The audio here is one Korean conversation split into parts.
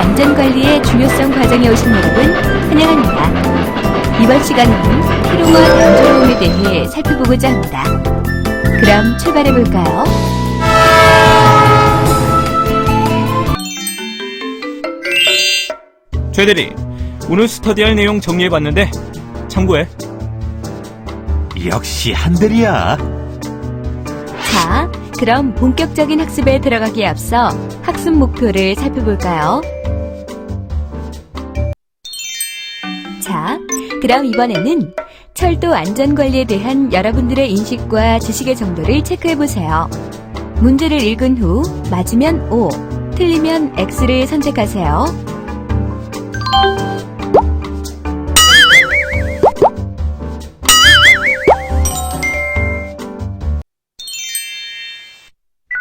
안전관리의 중요성 과정에 오신 여러분 환영합니다. 이번 시간에는 피로와 단조로움에 대해 살펴보고자 합니다. 그럼 출발해볼까요? 최대리, 오늘 스터디할 내용 정리해봤는데 참고해. 역시 한들이야. 자, 그럼 본격적인 학습에 들어가기에 앞서 학습 목표를 살펴볼까요? 자, 그럼 이번에는 철도 안전관리에 대한 여러분들의 인식과 지식의 정도를 체크해보세요. 문제를 읽은 후 맞으면 O, 틀리면 X를 선택하세요.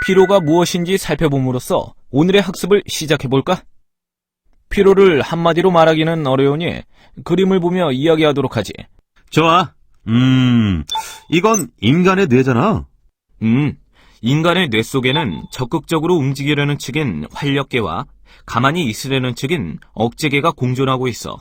피로가 무엇인지 살펴봄으로써 오늘의 학습을 시작해볼까? 피로를 한마디로 말하기는 어려우니 그림을 보며 이야기하도록 하지. 좋아. 음, 이건 인간의 뇌잖아. 음, 인간의 뇌 속에는 적극적으로 움직이려는 측인 활력계와 가만히 있으려는 측인 억제계가 공존하고 있어.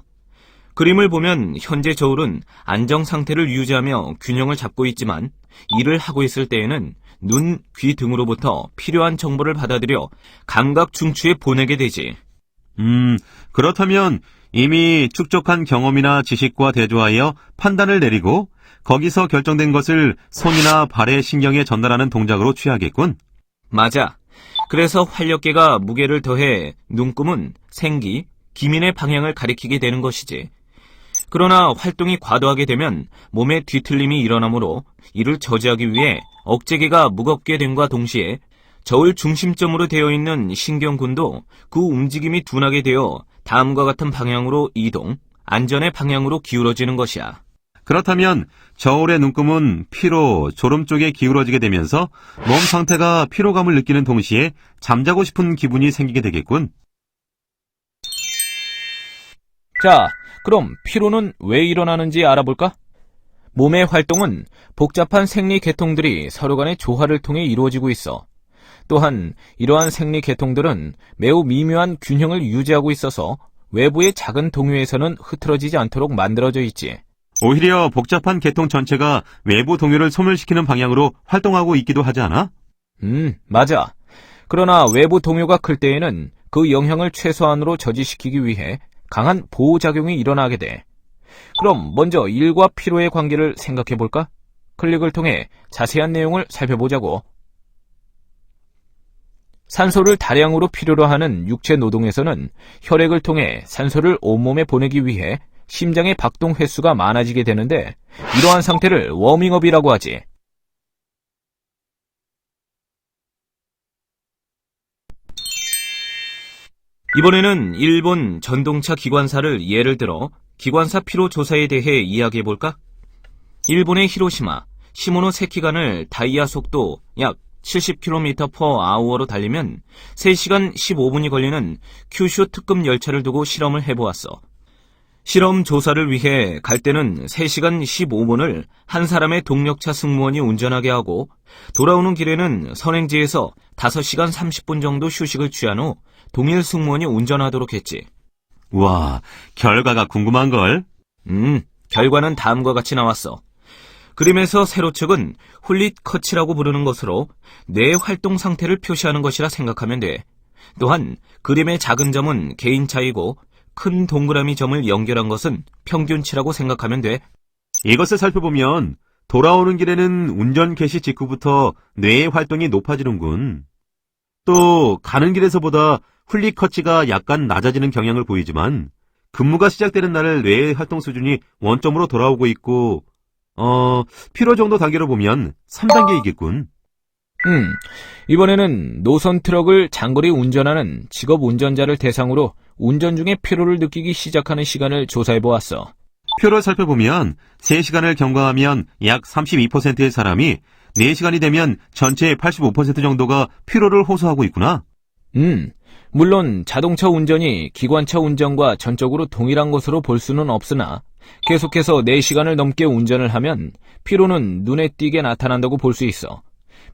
그림을 보면 현재 저울은 안정 상태를 유지하며 균형을 잡고 있지만 일을 하고 있을 때에는 눈, 귀 등으로부터 필요한 정보를 받아들여 감각 중추에 보내게 되지. 음, 그렇다면 이미 축적한 경험이나 지식과 대조하여 판단을 내리고 거기서 결정된 것을 손이나 발의 신경에 전달하는 동작으로 취하겠군. 맞아. 그래서 활력계가 무게를 더해 눈금은 생기, 기민의 방향을 가리키게 되는 것이지. 그러나 활동이 과도하게 되면 몸의 뒤틀림이 일어나므로 이를 저지하기 위해 억제계가 무겁게 됨과 동시에 저울 중심점으로 되어 있는 신경군도 그 움직임이 둔하게 되어 다음과 같은 방향으로 이동, 안전의 방향으로 기울어지는 것이야. 그렇다면 저울의 눈금은 피로, 졸음 쪽에 기울어지게 되면서 몸 상태가 피로감을 느끼는 동시에 잠자고 싶은 기분이 생기게 되겠군. 자, 그럼 피로는 왜 일어나는지 알아볼까? 몸의 활동은 복잡한 생리 계통들이 서로 간의 조화를 통해 이루어지고 있어. 또한 이러한 생리 계통들은 매우 미묘한 균형을 유지하고 있어서 외부의 작은 동요에서는 흐트러지지 않도록 만들어져 있지. 오히려 복잡한 계통 전체가 외부 동요를 소멸시키는 방향으로 활동하고 있기도 하지 않아? 음, 맞아. 그러나 외부 동요가 클 때에는 그 영향을 최소한으로 저지시키기 위해 강한 보호작용이 일어나게 돼. 그럼 먼저 일과 피로의 관계를 생각해 볼까? 클릭을 통해 자세한 내용을 살펴보자고. 산소를 다량으로 필요로 하는 육체 노동에서는 혈액을 통해 산소를 온몸에 보내기 위해 심장의 박동 횟수가 많아지게 되는데 이러한 상태를 워밍업이라고 하지. 이번에는 일본 전동차 기관사를 예를 들어 기관사 피로 조사에 대해 이야기해 볼까? 일본의 히로시마, 시모노 세키간을 다이아 속도 약 70km/h로 달리면 3시간 15분이 걸리는 큐슈 특급 열차를 두고 실험을 해보았어. 실험 조사를 위해 갈 때는 3시간 15분을 한 사람의 동력차 승무원이 운전하게 하고 돌아오는 길에는 선행지에서 5시간 30분 정도 휴식을 취한 후 동일 승무원이 운전하도록 했지. 와, 결과가 궁금한걸? 음, 결과는 다음과 같이 나왔어. 그림에서 세로측은 훌릿 커치라고 부르는 것으로 뇌 활동 상태를 표시하는 것이라 생각하면 돼. 또한 그림의 작은 점은 개인 차이고 큰 동그라미 점을 연결한 것은 평균치라고 생각하면 돼. 이것을 살펴보면 돌아오는 길에는 운전 개시 직후부터 뇌의 활동이 높아지는군. 또 가는 길에서보다 훌리커치가 약간 낮아지는 경향을 보이지만 근무가 시작되는 날 뇌의 활동 수준이 원점으로 돌아오고 있고 어 피로 정도 단계로 보면 3단계이겠군. 음, 이번에는 노선 트럭을 장거리 운전하는 직업 운전자를 대상으로 운전 중에 피로를 느끼기 시작하는 시간을 조사해 보았어. 표를 살펴보면 3시간을 경과하면 약 32%의 사람이 4시간이 되면 전체의 85% 정도가 피로를 호소하고 있구나. 음, 물론 자동차 운전이 기관차 운전과 전적으로 동일한 것으로 볼 수는 없으나 계속해서 4시간을 넘게 운전을 하면 피로는 눈에 띄게 나타난다고 볼 수 있어.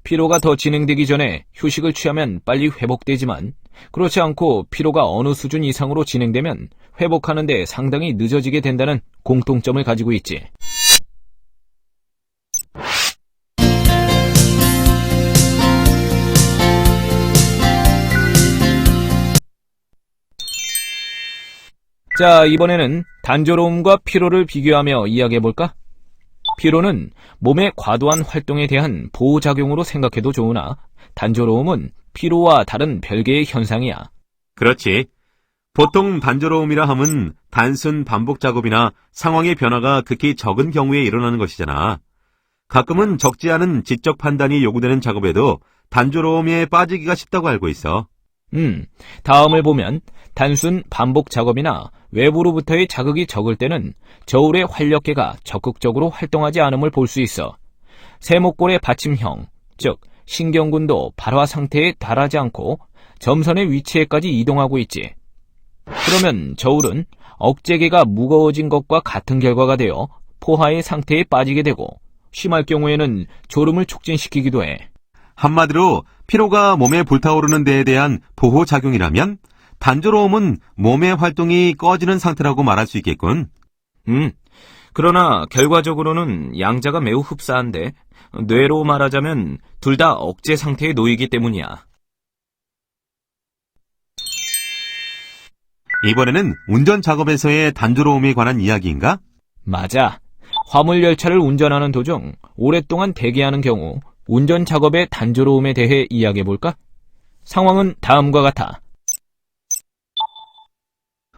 피로가 더 진행되기 전에 휴식을 취하면 빨리 회복되지만 그렇지 않고 피로가 어느 수준 이상으로 진행되면 회복하는데 상당히 늦어지게 된다는 공통점을 가지고 있지. 자, 이번에는 단조로움과 피로를 비교하며 이야기해볼까? 피로는 몸의 과도한 활동에 대한 보호작용으로 생각해도 좋으나, 단조로움은 피로와 다른 별개의 현상이야. 그렇지. 보통 단조로움이라 함은 단순 반복 작업이나 상황의 변화가 극히 적은 경우에 일어나는 것이잖아. 가끔은 적지 않은 지적 판단이 요구되는 작업에도 단조로움에 빠지기가 쉽다고 알고 있어. 음, 다음을 보면 단순 반복 작업이나 외부로부터의 자극이 적을 때는 저울의 활력계가 적극적으로 활동하지 않음을 볼 수 있어. 세목골의 받침형, 즉 신경군도 발화 상태에 달하지 않고 점선의 위치에까지 이동하고 있지. 그러면 저울은 억제계가 무거워진 것과 같은 결과가 되어 포화의 상태에 빠지게 되고 심할 경우에는 졸음을 촉진시키기도 해. 한마디로 피로가 몸에 불타오르는 데에 대한 보호작용이라면 단조로움은 몸의 활동이 꺼지는 상태라고 말할 수 있겠군. 음. 그러나 결과적으로는 양자가 매우 흡사한데 뇌로 말하자면 둘 다 억제 상태에 놓이기 때문이야. 이번에는 운전 작업에서의 단조로움에 관한 이야기인가? 맞아. 화물 열차를 운전하는 도중 오랫동안 대기하는 경우 운전 작업의 단조로움에 대해 이야기해 볼까? 상황은 다음과 같아.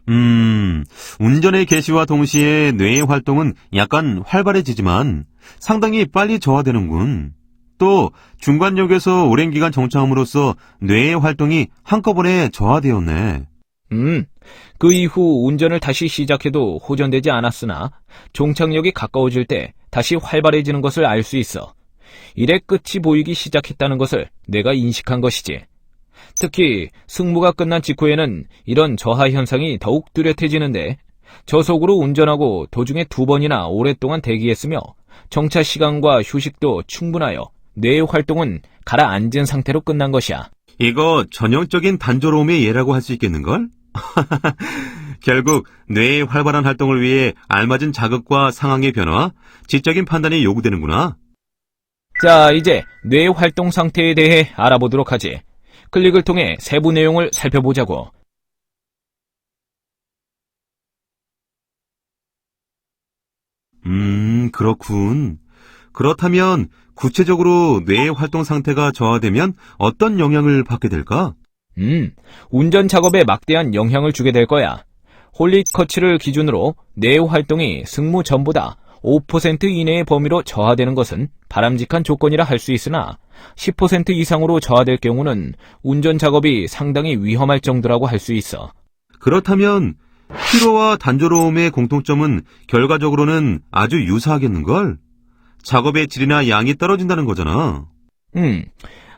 음, 운전의 개시와 동시에 뇌의 활동은 약간 활발해지지만 상당히 빨리 저하되는군. 또 중간역에서 오랜 기간 정차함으로써 뇌의 활동이 한꺼번에 저하되었네. 음. 그 이후 운전을 다시 시작해도 호전되지 않았으나 종착역이 가까워질 때 다시 활발해지는 것을 알 수 있어. 일의 끝이 보이기 시작했다는 것을 내가 인식한 것이지. 특히 승무가 끝난 직후에는 이런 저하 현상이 더욱 뚜렷해지는데 저속으로 운전하고 도중에 두 번이나 오랫동안 대기했으며 정차 시간과 휴식도 충분하여 뇌의 활동은 가라앉은 상태로 끝난 것이야. 이거 전형적인 단조로움의 예라고 할 수 있겠는걸? 결국 뇌의 활발한 활동을 위해 알맞은 자극과 상황의 변화, 지적인 판단이 요구되는구나. 자, 이제 뇌 활동 상태에 대해 알아보도록 하지. 클릭을 통해 세부 내용을 살펴보자고. 음, 그렇군. 그렇다면 구체적으로 뇌의 활동 상태가 저하되면 어떤 영향을 받게 될까? 음, 운전 작업에 막대한 영향을 주게 될 거야. 홀릿 커치를 기준으로 뇌 활동이 승무 전보다 5% 이내의 범위로 저하되는 것은 바람직한 조건이라 할 수 있으나 10% 이상으로 저하될 경우는 운전 작업이 상당히 위험할 정도라고 할 수 있어. 그렇다면 피로와 단조로움의 공통점은 결과적으로는 아주 유사하겠는걸? 작업의 질이나 양이 떨어진다는 거잖아. 음,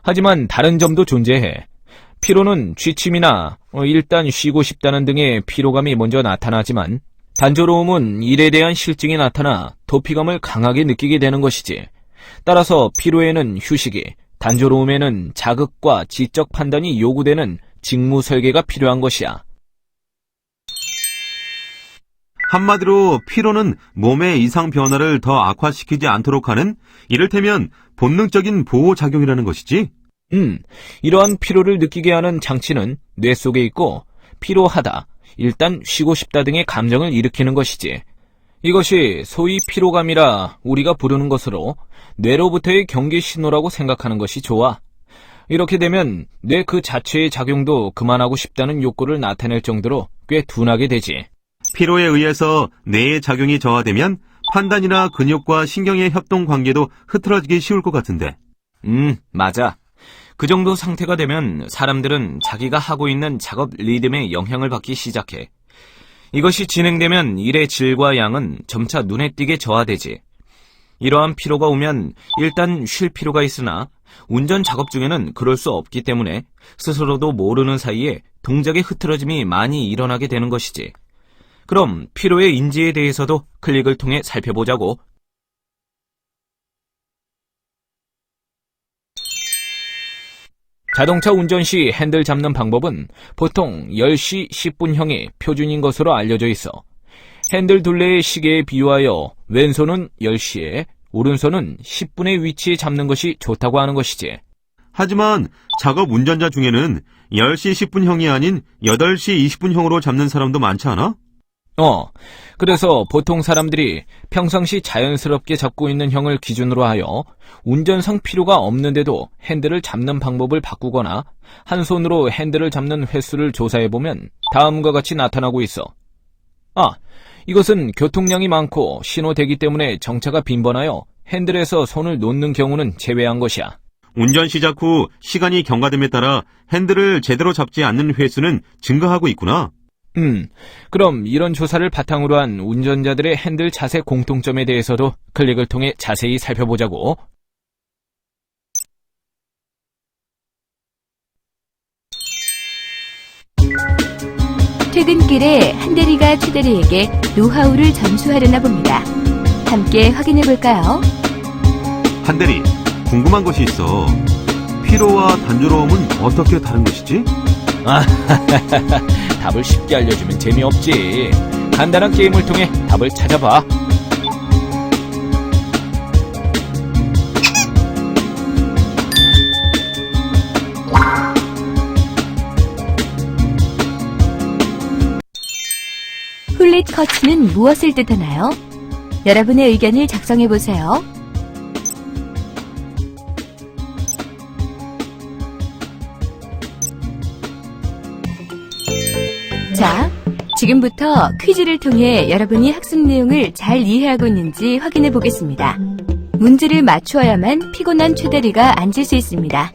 하지만 다른 점도 존재해. 피로는 취침이나 어, 일단 쉬고 싶다는 등의 피로감이 먼저 나타나지만 단조로움은 일에 대한 실증이 나타나 도피감을 강하게 느끼게 되는 것이지. 따라서 피로에는 휴식이, 단조로움에는 자극과 지적 판단이 요구되는 직무 설계가 필요한 것이야. 한마디로 피로는 몸의 이상 변화를 더 악화시키지 않도록 하는 이를테면 본능적인 보호 작용이라는 것이지. 음, 이러한 피로를 느끼게 하는 장치는 뇌 속에 있고 피로하다, 일단 쉬고 싶다 등의 감정을 일으키는 것이지. 이것이 소위 피로감이라 우리가 부르는 것으로 뇌로부터의 경계 신호라고 생각하는 것이 좋아. 이렇게 되면 뇌 그 자체의 작용도 그만하고 싶다는 욕구를 나타낼 정도로 꽤 둔하게 되지. 피로에 의해서 뇌의 작용이 저하되면 판단이나 근육과 신경의 협동 관계도 흐트러지기 쉬울 것 같은데. 음, 맞아. 그 정도 상태가 되면 사람들은 자기가 하고 있는 작업 리듬에 영향을 받기 시작해. 이것이 진행되면 일의 질과 양은 점차 눈에 띄게 저하되지. 이러한 피로가 오면 일단 쉴 필요가 있으나 운전 작업 중에는 그럴 수 없기 때문에 스스로도 모르는 사이에 동작의 흐트러짐이 많이 일어나게 되는 것이지. 그럼 피로의 인지에 대해서도 클릭을 통해 살펴보자고. 자동차 운전 시 핸들 잡는 방법은 보통 10시 10분형이 표준인 것으로 알려져 있어 핸들 둘레의 시계에 비유하여 왼손은 10시에 오른손은 10분의 위치에 잡는 것이 좋다고 하는 것이지. 하지만 작업 운전자 중에는 10시 10분형이 아닌 8시 20분형으로 잡는 사람도 많지 않아? 어, 그래서 보통 사람들이 평상시 자연스럽게 잡고 있는 형을 기준으로 하여 운전상 필요가 없는데도 핸들을 잡는 방법을 바꾸거나 한 손으로 핸들을 잡는 횟수를 조사해보면 다음과 같이 나타나고 있어. 아, 이것은 교통량이 많고 신호 대기 때문에 정차가 빈번하여 핸들에서 손을 놓는 경우는 제외한 것이야. 운전 시작 후 시간이 경과됨에 따라 핸들을 제대로 잡지 않는 횟수는 증가하고 있구나. 음, 그럼 이런 조사를 바탕으로 한 운전자들의 핸들 자세 공통점에 대해서도 클릭을 통해 자세히 살펴보자고. 퇴근길에 한대리가 최대리에게 노하우를 전수하려나 봅니다. 함께 확인해 볼까요? 한대리, 궁금한 것이 있어. 피로와 단조로움은 어떻게 다른 것이지? 답을 쉽게 알려주면 재미없지. 간단한 게임을 통해 답을 찾아봐. 훌릿 커츠는 무엇을 뜻하나요? 여러분의 의견을 작성해 보세요. 자, 지금부터 퀴즈를 통해 여러분이 학습 내용을 잘 이해하고 있는지 확인해 보겠습니다. 문제를 맞추어야만 피곤한 최대리가 앉을 수 있습니다.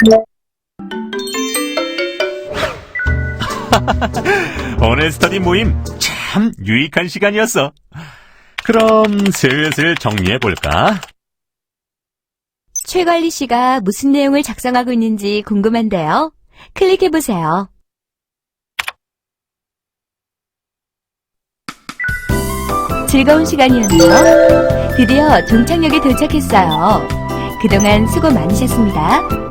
오늘 스터디 모임 참 유익한 시간이었어. 그럼 슬슬 정리해 볼까? 최관리 씨가 무슨 내용을 작성하고 있는지 궁금한데요. 클릭해 보세요. 즐거운 시간이었네요. 드디어 종착역에 도착했어요. 그동안 수고 많으셨습니다.